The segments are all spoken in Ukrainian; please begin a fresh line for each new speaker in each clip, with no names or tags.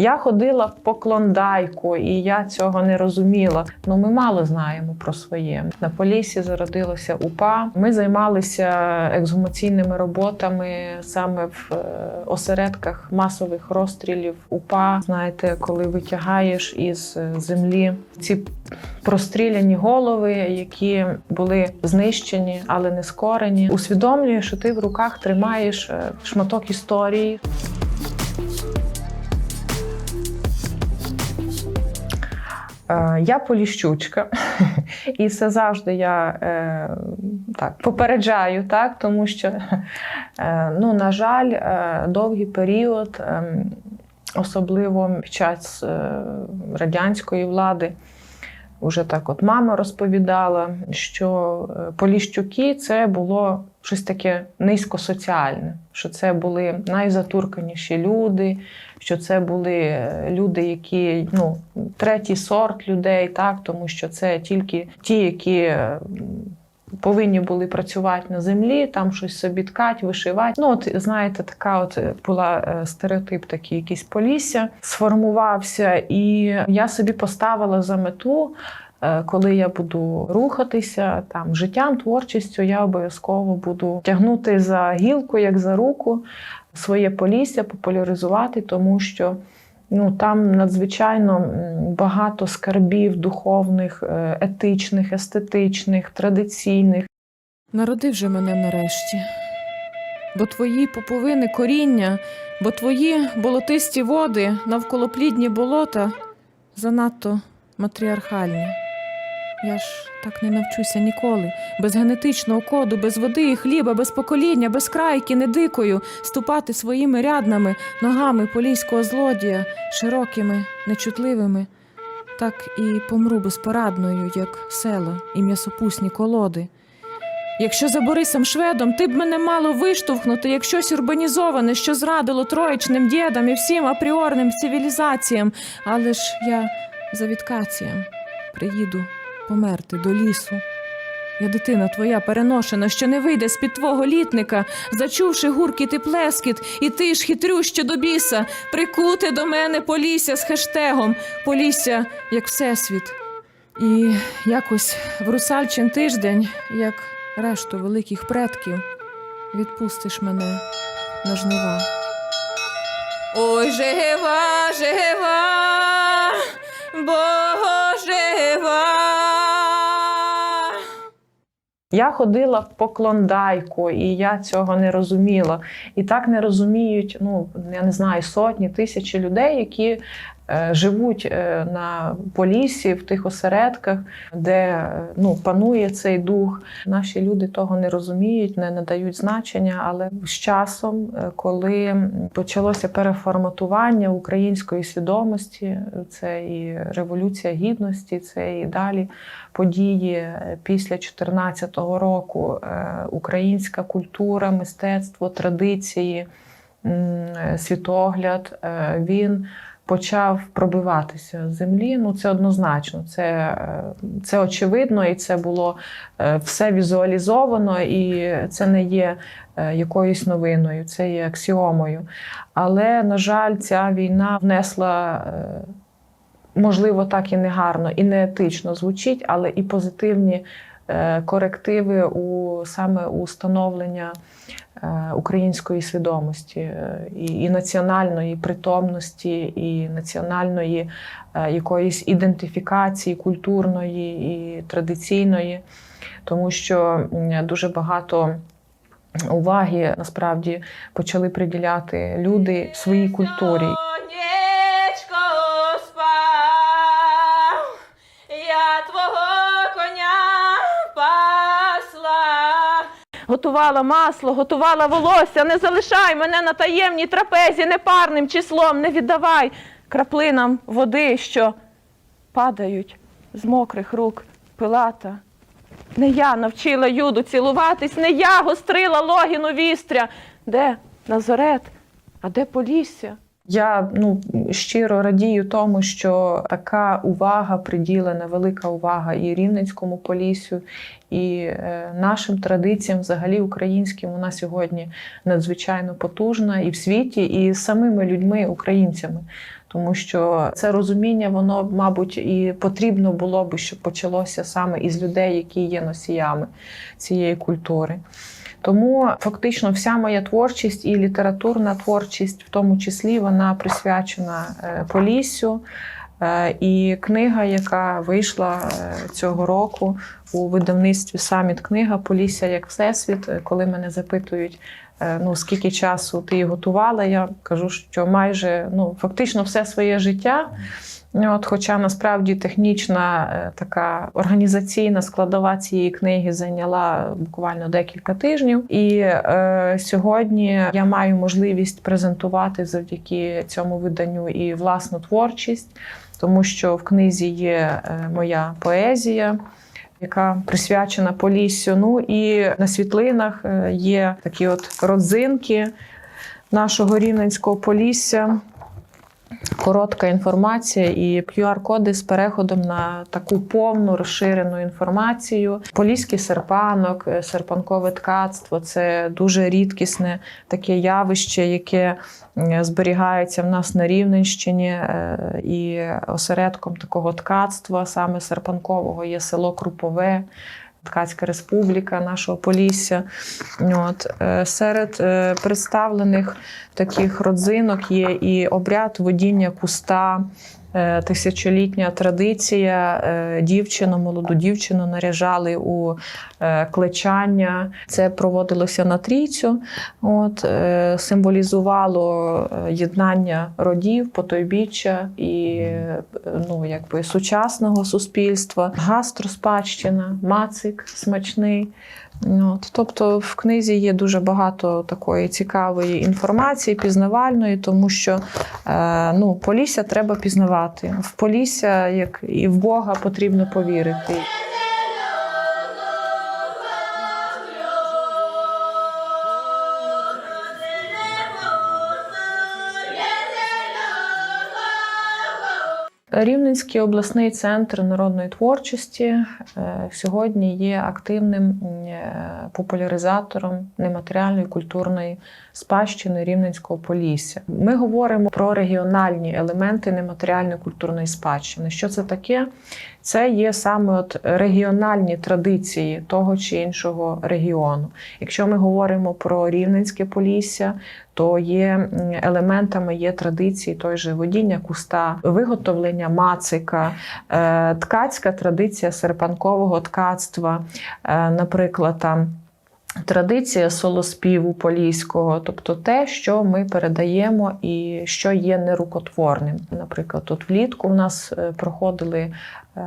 Я ходила по клондайку, і я цього не розуміла. Ну, ми мало знаємо про своє. На Поліссі зародилося УПА. Ми займалися ексгумаційними роботами саме в е, осередках масових розстрілів УПА. Знаєте, коли витягаєш із е, землі ці простріляні голови, які були знищені, але не скорені. Усвідомлюєш, що ти в руках тримаєш е, шматок історії. Я поліщучка, і це завжди я е, так попереджаю, так тому що, е, ну на жаль, е, довгий період, е, особливо під час е, радянської влади, вже так, от мама розповідала, що е, поліщуки це було щось таке низькосоціальне, що це були найзатурканіші люди, що це були е, люди, які ну, третій сорт людей, так, тому що це тільки ті, які е, повинні були працювати на землі, там щось собі ткать, вишивати. Ну, от знаєте, така от була е, стереотип, такий якийсь полісся сформувався, і я собі поставила за мету. Е, Коли я буду рухатися там життям, творчістю, я обов'язково буду тягнути за гілку, як за руку, своє полісся, популяризувати, тому що ну, там надзвичайно багато скарбів духовних, е, етичних, естетичних, традиційних.
Народи вже мене нарешті. Бо твої пуповини коріння, бо твої болотисті води, навколоплідні болота занадто матріархальні. Я ж так не навчуся ніколи, без генетичного коду, без води і хліба, без покоління, без крайки, не дикою, ступати своїми ряднами, ногами поліського злодія, широкими, нечутливими. Так і помру безпорадною, як села і м'ясопусні колоди. Якщо за Борисом Шведом ти б мене мало виштовхнути, як щось урбанізоване, що зрадило троєчним дідам і всім апріорним цивілізаціям, але ж я за відкацієм приїду померти до лісу. Я дитина твоя переношена, що не вийде з-під твого літника, зачувши гуркіт і плескіт, і ти ж хитрюще до біса, прикуте до мене полісся з хештегом Полісся як Всесвіт. І якось в русальчин тиждень, як решту великих предків, відпустиш мене на жнива. Ой, жива, жива,
Я ходила по клондайку, і я цього не розуміла. І так не розуміють, ну я не знаю, сотні, тисячі людей, які живуть е, на полісі, в тих осередках, де е, ну, панує цей дух. Наші люди того не розуміють, не надають значення. Але з часом, е, коли почалося переформатування української свідомості, це і революція гідності, це і далі події е, після 2014 року, е, українська культура, мистецтво, традиції, е, світогляд, е, він почав пробиватися з землі. Ну, це однозначно, це, е, це очевидно, і це було е, все візуалізовано, і це не є е, якоюсь новиною, це є аксіомою. Але, на жаль, ця війна внесла. можливо, так і не гарно, і не етично звучить, але і позитивні корективи у саме у становлення е, української свідомості е, і, і національної притомності, і національної е, якоїсь ідентифікації культурної і традиційної, тому що дуже багато. Уваги насправді почали приділяти люди своїй культурі.
Готувала масло, готувала волосся, не залишай мене на таємній трапезі непарним числом, не віддавай краплинам води, що падають з мокрих рук пилата. Не я навчила Юду цілуватись, не я гострила логіну вістря. Де Назарет, а де Полісся?
Я ну щиро радію тому, що така увага приділена, велика увага і Рівненському полісю, і е, нашим традиціям, взагалі українським, вона сьогодні надзвичайно потужна і в світі, і самими людьми, українцями. тому що це розуміння, воно, мабуть, і потрібно було би, щоб почалося саме із людей, які є носіями цієї культури. Тому фактично вся моя творчість і літературна творчість, в тому числі, вона присвячена е, Поліссю. Е, І книга, яка вийшла е, цього року у видавництві Саміт книга Полісся як Всесвіт, коли мене запитують, ну скільки часу ти її готувала, я кажу, що майже ну фактично все своє життя. От, хоча насправді технічна е, така організаційна складова цієї книги зайняла буквально декілька тижнів. І е, сьогодні я маю можливість презентувати завдяки цьому виданню і власну творчість, тому що в книзі є е, моя поезія. Яка присвячена Поліссю. Ну і на світлинах е, є такі от родзинки нашого рівненського Полісся. Коротка інформація і QR-коди з переходом на таку повну розширену інформацію. Поліський серпанок, е, серпанкове ткацтво це дуже рідкісне таке явище, яке зберігається в нас на Рівненщині. е, І осередком такого ткацтва, саме серпанкового, є село Крупове. Ткацька республіка нашого Полісся. От. е, Серед е, представлених таких родзинок є і обряд водіння куста, тисячолітня традиція. Е, Дівчину, молоду дівчину наряжали у е, клечання. Це проводилося на трійцю. От, е, символізувало е, єднання родів, потойбіччя і е, ну, якби, сучасного суспільства. Гастроспадщина, мацик смачний. От, тобто в книзі є дуже багато такої цікавої інформації, пізнавальної, тому що е, ну, Полісся треба пізнавати. В Полісся, як і в Бога, потрібно повірити. Рівненський обласний центр народної творчості е, сьогодні є активним е, популяризатором нематеріальної культурної спадщини Рівненського Полісся. Ми говоримо про регіональні елементи нематеріальної культурної спадщини. Що це таке? Це є саме от регіональні традиції того чи іншого регіону. Якщо ми говоримо про Рівненське Полісся, то є елементами є традиції той же водіння куста, виготовлення мацика, е, ткацька традиція серпанкового ткацтва, е, наприклад, там. Традиція солоспіву поліського, тобто те, що ми передаємо і що є нерукотворним. Наприклад, тут влітку в нас е, проходили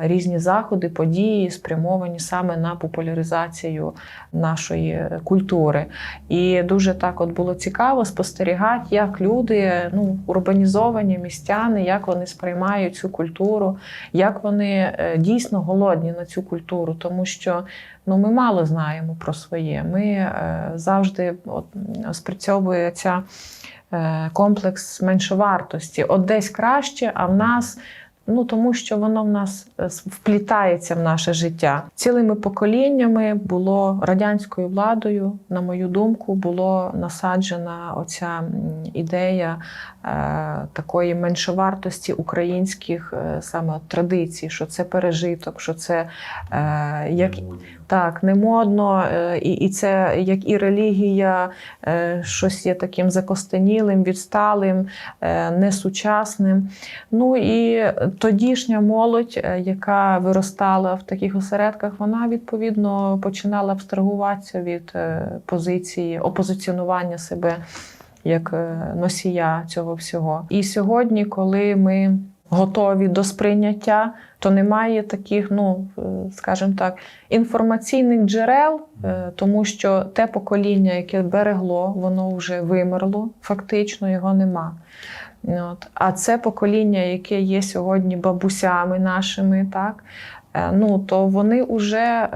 різні заходи, події, спрямовані саме на популяризацію нашої культури. І дуже так от було цікаво спостерігати, як люди, ну, урбанізовані містяни, як вони сприймають цю культуру, як вони е, дійсно голодні на цю культуру, тому що ну, ми мало знаємо про своє. Ми е, завжди от, спрацьовує ця е, комплекс меншовартості. От десь краще, а в нас. Ну, тому що воно в нас е, вплітається в наше життя. Цілими поколіннями було радянською владою, на мою думку, було насаджена оця ідея такої меншовартості українських е, саме традицій, що це пережиток, що це е, як так, не модно, е, і, і це як і релігія, е, щось є таким закостенілим, відсталим, е, несучасним. Ну і тодішня молодь, е, яка виростала в таких осередках, вона відповідно починала абстрагуватися від е, позиції опозиціонування себе як е, носія цього всього. І сьогодні, коли ми готові до сприйняття, то немає таких, ну е, скажімо так, інформаційних джерел, е, тому що те покоління, яке берегло, воно вже вимерло, фактично його нема. От. А це покоління, яке є сьогодні бабусями нашими, так, ну, то вони вже,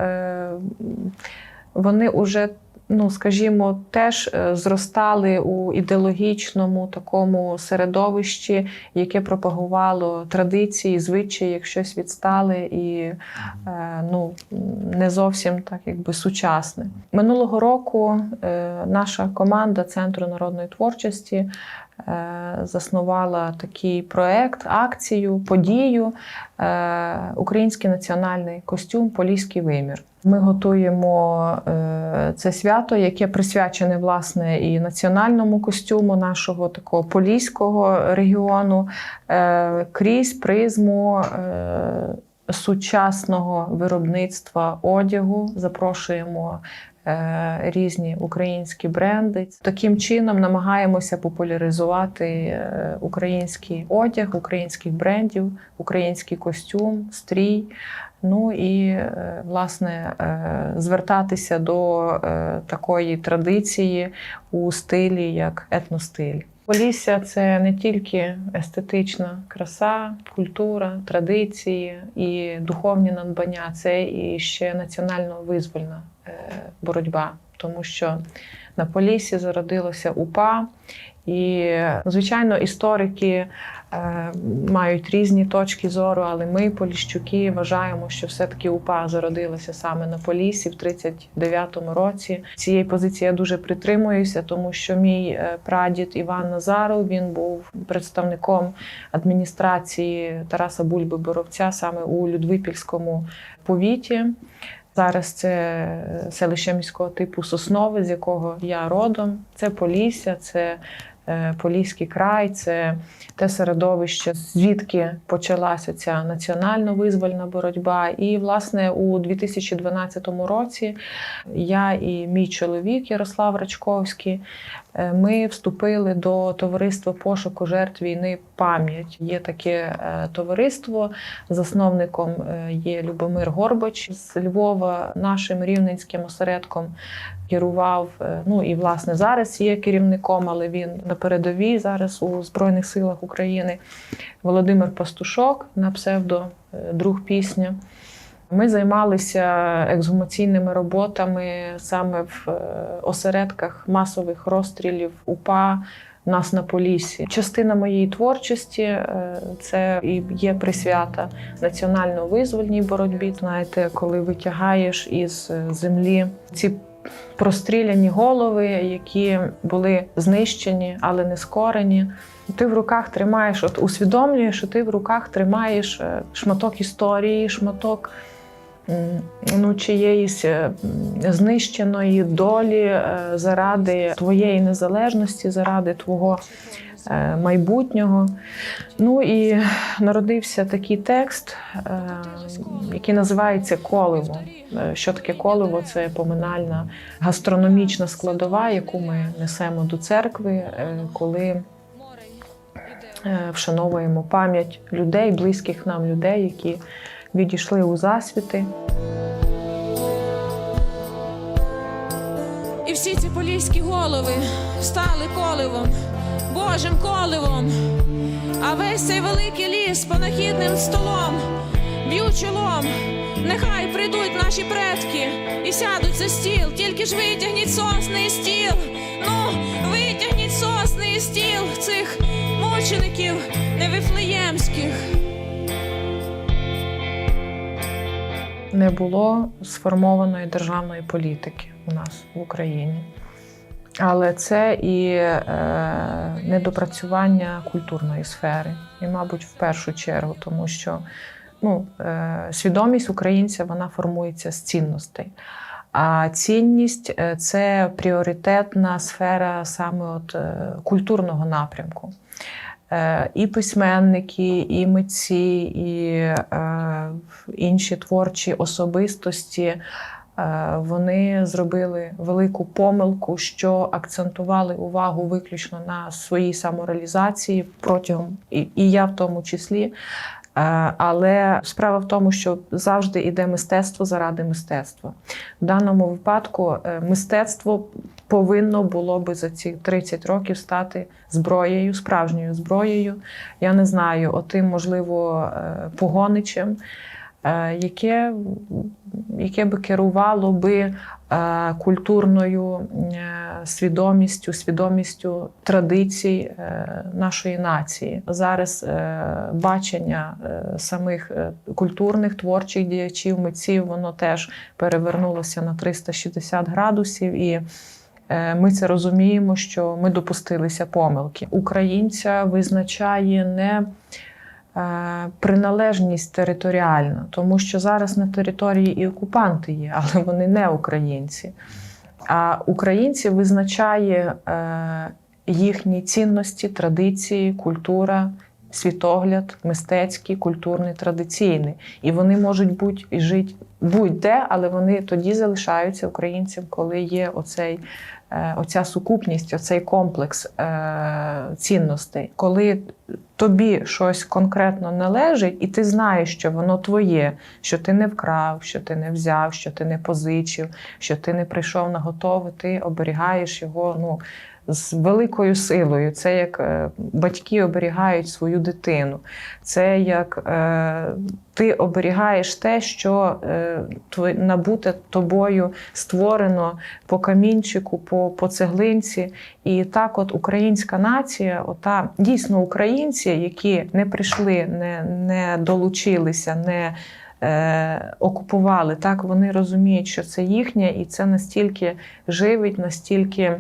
вони вже ну скажімо, теж е, зростали у ідеологічному такому середовищі, яке пропагувало традиції, звичаї, як щось відстали і е, ну, не зовсім так якби сучасне. Минулого року е, наша команда Центру народної творчості заснувала такий проект, акцію, подію Український національний костюм Поліський вимір. Ми готуємо е, це свято, яке присвячене власне і національному костюму нашого такого поліського регіону е, крізь призму. Е, Сучасного виробництва одягу запрошуємо різні українські бренди. Таким чином намагаємося популяризувати е, український одяг, українських брендів, український костюм, стрій. Ну і е, власне е, звертатися до е, такої традиції у стилі, як етностиль. Полісся це не тільки естетична краса, культура, традиції і духовні надбання, це і ще національно-визвольна е, боротьба, тому що на Поліссі зародилося УПА, і, звичайно, історики мають різні точки зору, але ми, поліщуки, вважаємо, що все-таки УПА зародилася саме на Поліссі в 39-му році. Цієї позиції я дуже притримуюся, тому що мій е, прадід Іван Назаров він був представником адміністрації Тараса Бульби Боровця саме у Людвипільському повіті. Зараз це селище міського типу Соснове, з якого я родом. Це Полісся, це е, Поліський край, це те середовище, звідки почалася ця національно-визвольна боротьба. І, власне, у 2012 році я і мій чоловік Ярослав Рачковський. е, Ми вступили до товариства пошуку жертв війни пам'ять. Є таке е, товариство. Засновником е, є Любомир Горбач з Львова. Нашим рівненським осередком керував. е, Ну і власне зараз є керівником, але він на передовій зараз у Збройних силах України. Володимир Пастушок на псевдо е, друг пісня. Ми займалися ексгумаційними роботами саме в е, осередках масових розстрілів УПА. Нас на Поліссі. Частина моєї творчості це і є присвята національно-визвольній боротьбі. Знаєте, коли витягаєш із землі ці простріляні голови, які були знищені, але не скорені. Ти в руках тримаєш, от усвідомлюєш, що ти в руках тримаєш е, шматок історії, шматок ну, чиєїсь е, знищеної долі е, заради твоєї незалежності, заради твого е, майбутнього. Ну і народився такий текст, який називається Коливо. Що таке коливо? Це поминальна гастрономічна складова, яку ми несемо до церкви, коли вшановуємо пам'ять людей, близьких нам людей, які відійшли у засвіти.
І всі ці поліські голови стали коливом, Божим коливом. А весь цей великий ліс панахідним столом, б'ю чолом. Нехай прийдуть наші предки і сядуть за стіл, тільки ж витягніть сосний стіл. Ну, витягніть сосний стіл цих мучеників невифлеємських.
Не було сформованої державної політики у нас в Україні. Але це і е, недопрацювання культурної сфери, і, мабуть, в першу чергу, тому що ну, е, свідомість українця вона формується з цінностей. А цінність е, це пріоритетна сфера саме от, е, культурного напрямку. Е, І письменники, і митці, і е, інші творчі особистості. е, Вони зробили велику помилку, що акцентували увагу виключно на своїй самореалізації протягом і, і я в тому числі. Але справа в тому, що завжди йде мистецтво заради мистецтва. В даному випадку мистецтво повинно було би за ці 30 років стати зброєю, справжньою зброєю. Я не знаю, отим, можливо, е, погоничем, е, яке, яке би керувало би е, культурною свідомістю, свідомістю традицій нашої нації. Зараз бачення самих культурних творчих діячів, митців, воно теж перевернулося на 360 градусів і. Е, Ми це розуміємо, що ми допустилися помилки. Українця визначає не е, приналежність територіальна, тому що зараз на території і окупанти є, але вони не українці. А українці визначає е, їхні цінності, традиції, культура, світогляд, мистецький, культурний, традиційний. І вони можуть бути і жити будь-де, але вони тоді залишаються українцям, коли є оцей, оця сукупність, оцей комплекс е, цінностей. Коли тобі щось конкретно належить, і ти знаєш, що воно твоє, що ти не вкрав, що ти не взяв, що ти не позичив, що ти не прийшов на готове, ти оберігаєш його ну, з великою силою. Це як е, батьки оберігають свою дитину. Це як е, ти оберігаєш те, що е, набуте тобою створено по камінчику, по, по цеглинці. І так, от українська нація, ота дійсно українці, які не прийшли, не, не долучилися, не окупували, так вони розуміють, що це їхнє, і це настільки живить, настільки.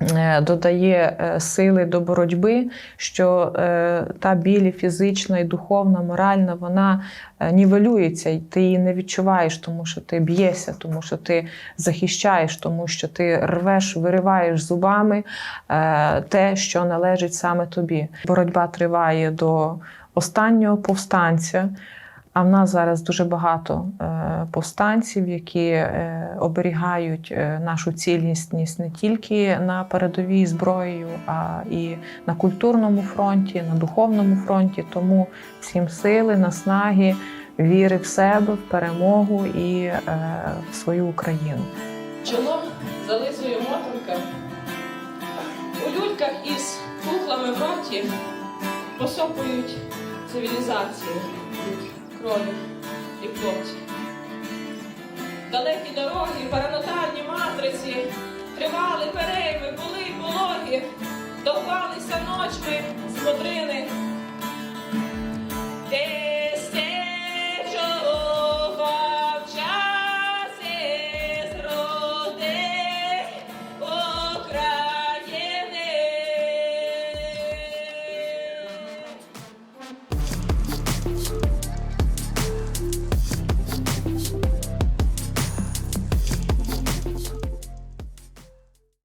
Е, Додає е, сили до боротьби, що е, та білі фізична і духовна, моральна, вона нівелюється, і ти її не відчуваєш, тому що ти б'єшся, тому що ти захищаєш, тому що ти рвеш, вириваєш зубами те, що належить саме тобі. Боротьба триває до останнього повстанця. А в нас зараз дуже багато е, повстанців, які е, оберігають е, нашу цілісність не тільки на передовій зброєю, а і на культурному фронті, на духовному фронті. Тому всім сили, наснаги, віри в себе, в перемогу і в свою Україну.
Чоло зализує мотанка. У люльках із кухлами в роті посопують цивілізації від крові і плоті. Далекі дороги, паранотальні матриці, тривали перейми, були пологи, довбалися ночми з модрини